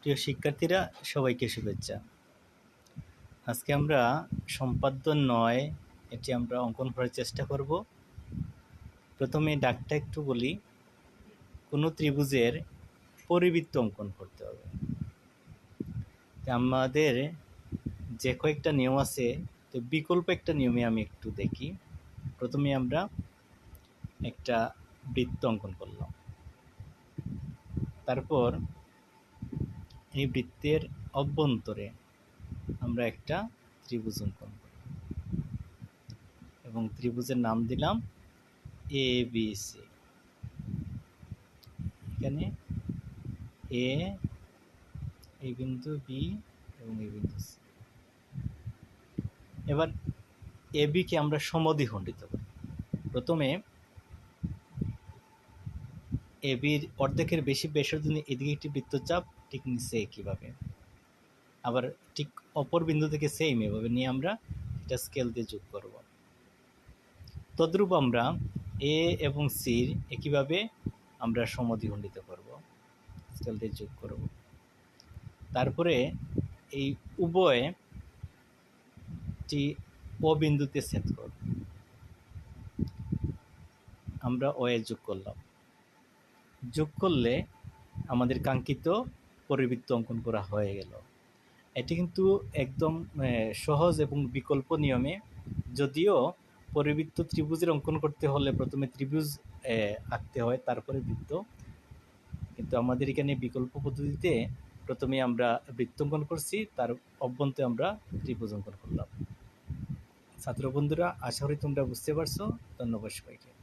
প্রিয় শিক্ষার্থীরা, সবাইকে শুভেচ্ছা। আজকে আমরা সম্পাদ্য নয়, এটি আমরা অঙ্কন করার চেষ্টা করব। প্রথমে ডাকটা একটু বলি, কোনো ত্রিভুজের পরিবৃত্ত অঙ্কন করতে হবে। আমাদের যে কয়েকটা নিয়ম আছে, তো বিকল্প একটা নিয়মে আমি একটু দেখি। প্রথমে আমরা একটা বৃত্ত অঙ্কন করলাম। তারপর এই বৃত্তের অভ্যন্তরে আমরা একটা ত্রিভুজ অঙ্কন করি এবং ত্রিভুজের নাম দিলাম এ বি সি এখানে এ এই বিন্দু বি এবং এই বিন্দু সি এবার এ বিকে আমরা সমদ্বিখণ্ডিত করি। প্রথমে এ বির অর্ধেকের বেশি বেসর জন্য এদিকে একটি বৃত্তচাপ ঠিক নিচে একইভাবে আবার ঠিক অপর বিন্দু থেকে সেম এভাবে নিয়ে আমরা এটা স্কেল দিয়ে যোগ করব। তদ্রূপ আমরা এ এবং সির একইভাবে আমরা সমদ্বিখণ্ডিত করব। স্কেল দিয়ে যোগ করব। তারপরে এই উভয় টি ও বিন্দুতে সেট করব। আমরা ও এ যোগ করলাম। যোগ করলে আমাদের কাঙ্ক্ষিত পরিবৃত্ত অঙ্কন করা হয়ে গেল। এটি কিন্তু একদম সহজ এবং বিকল্প নিয়মে। যদিও পরিবৃত্ত ত্রিভুজের অঙ্কন করতে হলে প্রথমে ত্রিভুজ আঁকতে হয়, তারপরে বৃত্ত। কিন্তু আমাদের এখানে বিকল্প পদ্ধতিতে প্রথমে আমরা বৃত্ত অঙ্কন করছি, তার অভ্যন্তরে আমরা ত্রিভুজ অঙ্কন করলাম। ছাত্র বন্ধুরা আশা করি তোমরা বুঝতে পারছ। ধন্যবাদ সবাইকে।